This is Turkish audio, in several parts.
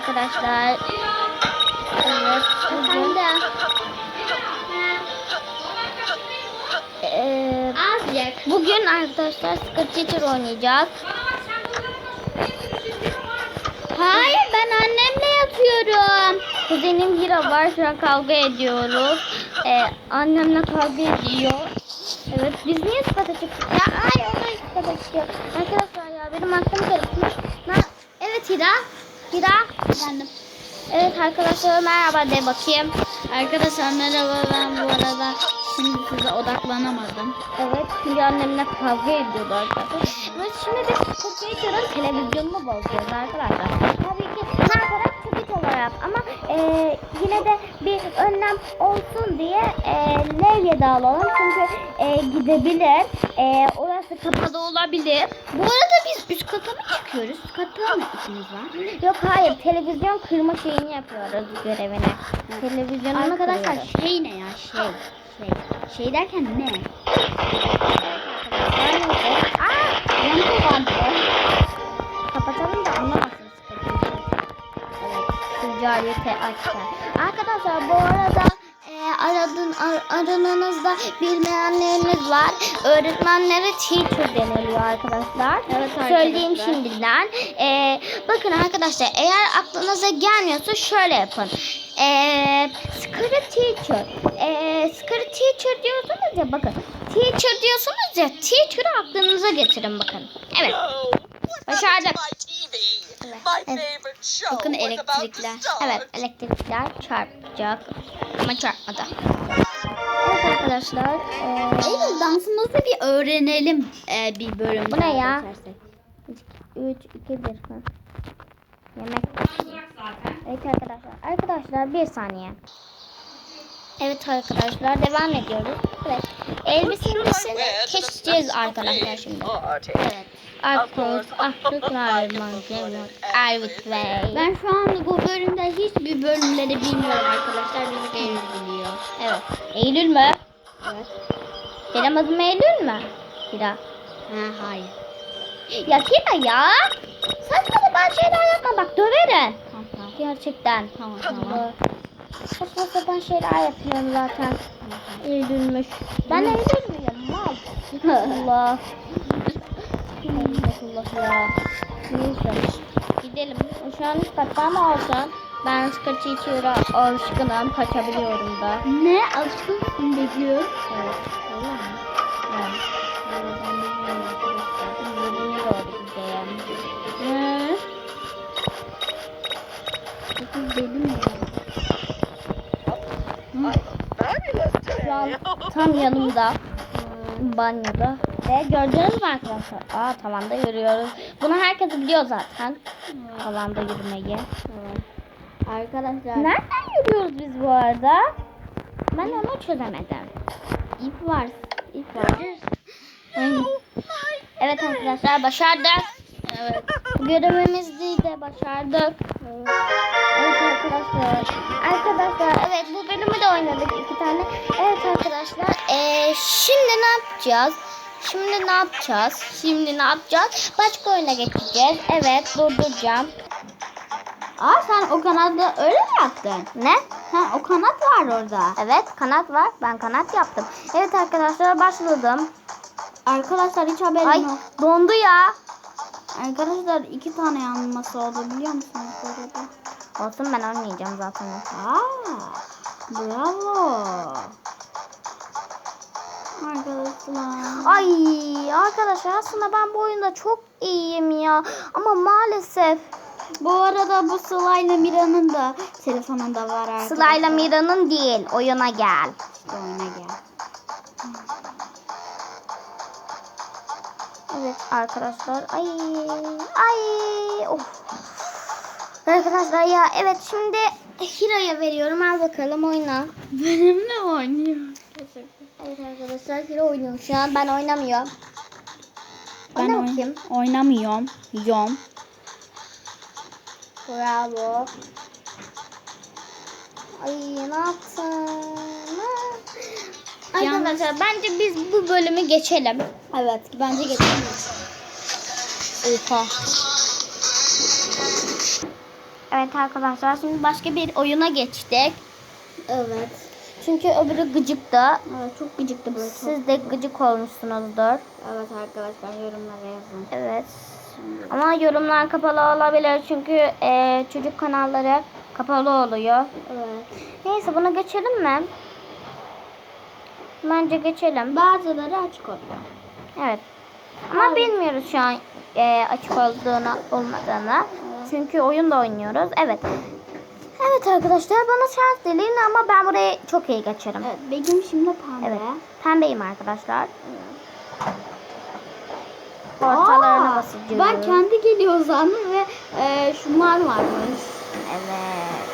arkadaşlar. Evet. Bugün Ee, Azıcık. bugün arkadaşlar Skirt Teacher oynayacağız. Hayır ben annemle yatıyorum. Kuzenim Hira var. Şu an kavga ediyoruz. Ee, annemle kavga ediyor. Evet. Biz niye skata çıktık? Ya ay o da skata çıkıyor. Arkadaşlar ya benim aklım karışmış. Evet Hira. Hira. Efendim. Evet arkadaşlar merhaba de bakayım. Arkadaşlar merhaba ben bu arada şimdi size odaklanamadım. Evet çünkü annemle kavga ediyordu arkadaşlar. Evet şimdi de Skirt Teacher'ın televizyonunu bozuyoruz arkadaşlar. Tabii ki ne yaparak çubuk olarak ama e, yine de bir önlem olsun diye e, levye de alalım. Çünkü e, gidebilir. E, orası kapalı olabilir. Bu arada biz üst kata mı çıkıyoruz? Üst katta mı işimiz var? Yok hayır televizyon kırma şeyini yapıyoruz görevini. Televizyonunu Arkadaşlar kırıyoruz. şey ne ya şey şey şey derken ne? Aa, yankı vardı. Kapatalım da anlamasın. Evet, ticarete açtı. Arkadaşlar bu arada aradın, ar, aranınızda bilmeyenleriniz var. Öğretmenlere teacher deniliyor arkadaşlar. Evet Söyleyeyim arkadaşlar. şimdiden. E, bakın arkadaşlar eğer aklınıza gelmiyorsa şöyle yapın. E, Skirt teacher. E, Skirt teacher diyorsunuz ya bakın. Teacher diyorsunuz ya teacher'ı aklınıza getirin bakın. Evet. Başardık. Evet. Bakın elektrikler. Evet elektrikler çarpacak. Ama çarpmadı. Evet arkadaşlar. e, Eylül dansımızı bir öğrenelim e, bir bölüm. Bu ne ya? geçersek. 3, 2, 1. Yemek. Evet arkadaşlar. Arkadaşlar bir saniye. Evet arkadaşlar devam ediyoruz. Evet. Elbisesini keseceğiz arkadaşlar şimdi. Evet. Arkos, Afrikalar, Arvik Bey. Ben şu an bu bölümde hiçbir bölümleri bilmiyorum arkadaşlar. Biz Eylül biliyor. Evet. Eylül mü? Evet. Benim adım Eylül mü? Hira. Ha hayır. Ya Hira ya. Saçma sapan şeyler yapma bak döverim. Tamam tamam. Gerçekten. Tamam tamam. Saçma sapan şeyler yapıyorum zaten. Eylülmüş. Ben müyüm? Mal. Allah. Allah ya. Neyse. Gidelim. Şu an üst katta mı olsam? Ben skirt teacher'a alışkınım. Kaçabiliyorum da. Ne? Alışkınsın diyor. Evet. Öyle an tam yanımda. hmm, Banyoda. Ve gördünüz mü arkadaşlar? Aa tavanda yürüyoruz. Bunu herkes biliyor zaten. Tavanda yürümeyi. Arkadaşlar. Nereden yürüyoruz biz bu arada? Ben onu çözemedim. ip var. İp var. Evet arkadaşlar başardık. Evet. Görevimizi de başardık. Evet arkadaşlar. Arkadaşlar evet bu bölümü de oynadık iki tane. Evet arkadaşlar. Ee, şimdi ne yapacağız? Şimdi ne yapacağız? Şimdi ne yapacağız? Başka oyuna geçeceğiz. Evet durduracağım. Aa sen o kanadı öyle mi yaptın? Ne? Ha o kanat var orada. Evet kanat var. Ben kanat yaptım. Evet arkadaşlar başladım. Arkadaşlar hiç haberim Ay yok. dondu ya. Arkadaşlar iki tane yanması oldu biliyor musunuz? Olsun ben oynayacağım zaten. Aa, bravo. Arkadaşlar. Ay arkadaşlar aslında ben bu oyunda çok iyiyim ya. Ama maalesef Bu arada bu Sıla'yla Mira'nın da telefonunda var arkadaşlar. Sıla'yla Mira'nın değil oyuna gel. İşte oyuna gel. Evet arkadaşlar. Ay ay of. Arkadaşlar ya evet şimdi Hira'ya veriyorum. Al bakalım oyna. Benimle oynuyor. Evet arkadaşlar Hira oynuyor şu an. Ben oynamıyorum. Ben Oyna oyn- bakayım. oynamıyorum. Yom. Bravo. Ay ne yaptın? Arkadaşlar bence biz bu bölümü geçelim. Evet bence geçelim. Oha. Evet arkadaşlar şimdi başka bir oyuna geçtik. Evet. Çünkü öbürü gıcıktı. Evet çok gıcıktı böyle. çok. Siz de gıcık olmuşsunuzdur. Evet arkadaşlar yorumlara yazın. Evet. Ama yorumlar kapalı olabilir çünkü e, çocuk kanalları kapalı oluyor. Evet. Neyse bunu geçelim mi? Bence geçelim. Bazıları açık oluyor. Evet. Ama bilmiyoruz şu an e, açık olduğunu olmadığını. Çünkü oyun da oynuyoruz. Evet. Evet arkadaşlar bana şans dileyin ama ben burayı çok iyi geçerim. Evet Begüm şimdi pembe. Evet. Pembeyim arkadaşlar. Ortalarına Aa, basacağım. Ben kendi geliyor sandım ve e, şunlar varmış. Evet.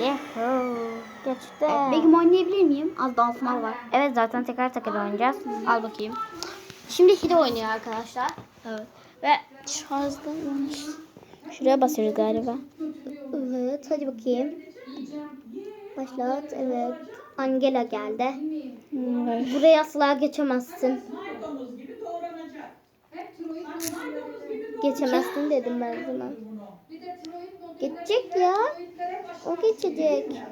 Yuhuu. Geçti. Evet, Begüm oynayabilir miyim? Az danslar var. Evet zaten tekrar tekrar oynayacağız. Al bakayım. Şimdi Hide oynuyor arkadaşlar. Evet. Ve şarjda olmuş. Şuraya basıyoruz galiba. Evet hadi bakayım. Başlat evet. Angela geldi. Buraya asla geçemezsin. Geçemezsin dedim ben sana. Geçecek ya. O geçecek.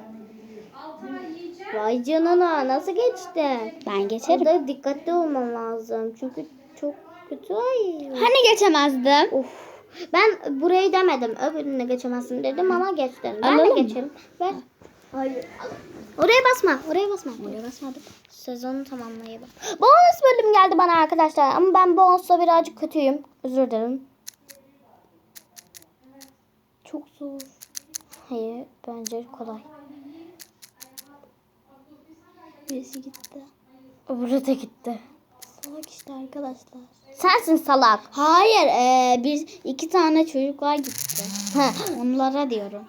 Vay canına nasıl geçti? Ben Burada dikkatli olmam lazım. Çünkü çok kötü ay. Hani geçemezdim? Of. Ben burayı demedim. Öbürüne geçemezsin dedim ama geçtim. Ben Alalım de mı? geçerim. Ver. Hayır. Oraya basma. Oraya basma. Oraya basmadım. Sezonu tamamlayalım. Bonus bölüm geldi bana arkadaşlar. Ama ben bonusla birazcık kötüyüm. Özür dilerim. Çok zor. Hayır bence kolay. Birisi gitti. De gitti. Salak işte arkadaşlar. Sensin salak. Hayır. Ee, bir iki tane çocuklar gitti. Ha. Onlara diyorum.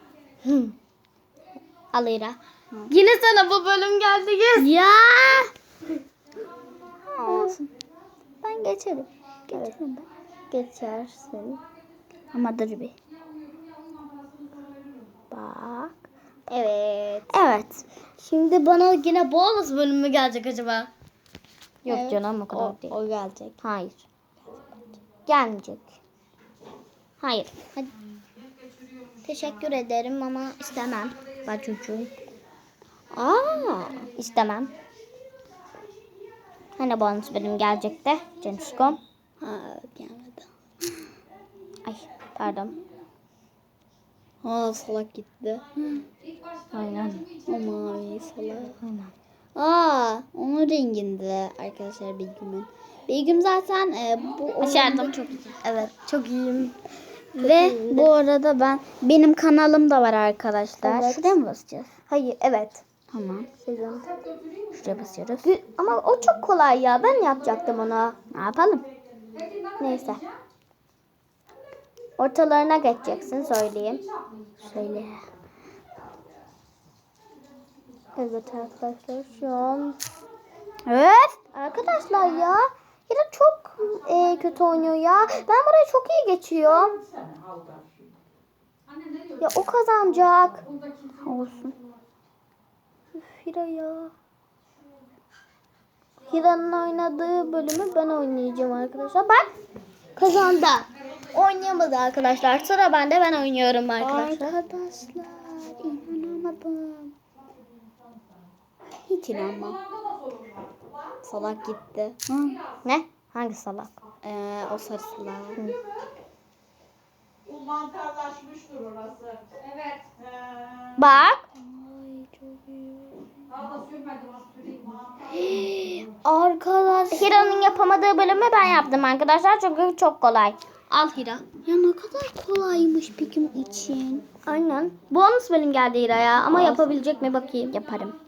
Al İra. Yine sana bu bölüm geldi yüz. Ya. Olsun. Ben geçerim. Geçerim ben. Geçersin. Ama dur bir. Bak. Evet. Evet. Şimdi bana yine bonus bölümü gelecek acaba? Yok Evet. canım o kadar O, değil. o gelecek. Hayır. Gelmeyecek. Hayır. Hadi. Teşekkür ederim ama istemem. Ben çocuğum. Aa. İstemem. Hani bonus bölüm gelecekti. Canışkom. Ha, gelmedi. Ay pardon. Aa salak gitti. Aynen. O mavi salak. Aynen. Aa onun renginde arkadaşlar Begüm'ün. Begüm zaten e, bu Başardım. çok iyi. Evet çok iyiyim. Ve bu arada ben benim kanalım da var arkadaşlar. Evet. Şuraya mı basacağız? Hayır evet. Tamam. Sezon. Şuraya basıyoruz. Ama o çok kolay ya. Ben yapacaktım onu. Ne yapalım? Neyse. Ortalarına geçeceksin söyleyeyim. Şöyle. Evet arkadaşlar şu an. Evet. Arkadaşlar ya. Hira çok e, kötü oynuyor ya. Ben burayı çok iyi geçiyorum. Ya o kazanacak. Olsun. Üf, Hira ya. Hira'nın oynadığı bölümü ben oynayacağım arkadaşlar. Bak kazandı. Oynayamadı arkadaşlar. Sıra bende ben oynuyorum arkadaşlar. Arkadaşlar inanamadım. Hiç inanmam. Salak gitti. Hı. Ne? Hangi salak? Ee, o sarı salak. Bu mantarlaşmıştır orası. Evet. Bak. Ay çok iyi. Daha da sürmedim az süreyim. Arkadaş. Hira'nın yapamadığı bölümü ben yaptım arkadaşlar. Çünkü çok kolay. Al Hira. Ya ne kadar kolaymış bir gün için. Aynen. Bonus bölüm geldi Hira'ya ama yapabilecek mi bakayım. Yaparım.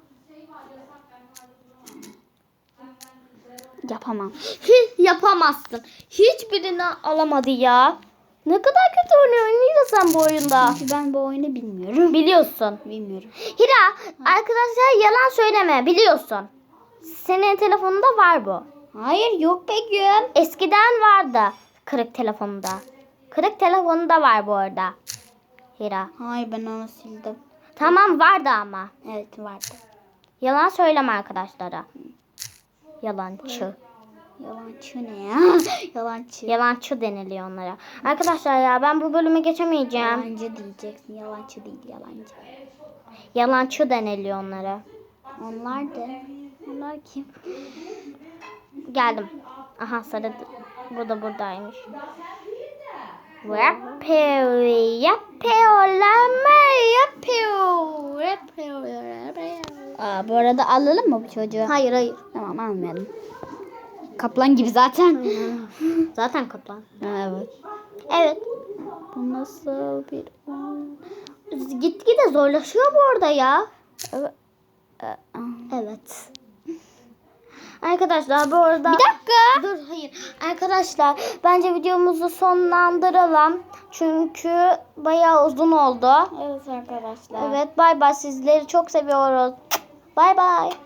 Yapamam. Hiç yapamazsın. Hiçbirini alamadı ya. Ne kadar kötü oynuyor Hira sen bu oyunda. Çünkü ben bu oyunu bilmiyorum. Biliyorsun. Bilmiyorum. Hira arkadaşlar yalan söyleme biliyorsun. Senin telefonunda var bu. Hayır yok Begüm. Eskiden vardı kırık telefonunda. Kırık telefonunda var bu arada. Hira. Hayır ben onu sildim. Tamam vardı ama. Evet vardı. Yalan söyleme arkadaşlara. Yalancı. Yalancı ne ya? Yalancı. Yalancı deniliyor onlara. Arkadaşlar ya ben bu bölümü geçemeyeceğim. Yalancı diyeceksin. Yalancı değil yalancı. Yalancı deniliyor onlara. Onlar da. Onlar kim? Geldim. Aha sarı. Bu da buradaymış. Yapıyor, yapıyorlar mı? Yapıyor, yapıyor, yapıyor. Aa, bu arada alalım mı bu çocuğu? Hayır hayır. Tamam almayalım. Kaplan gibi zaten. Zaten kaplan. evet. Evet. Bu nasıl bir? Gitgide zorlaşıyor bu arada ya. Evet. Evet. Arkadaşlar bu arada... Bir dakika. Dur hayır. Arkadaşlar bence videomuzu sonlandıralım. Çünkü bayağı uzun oldu. Evet arkadaşlar. Evet bay bay sizleri çok seviyoruz. Bay bay.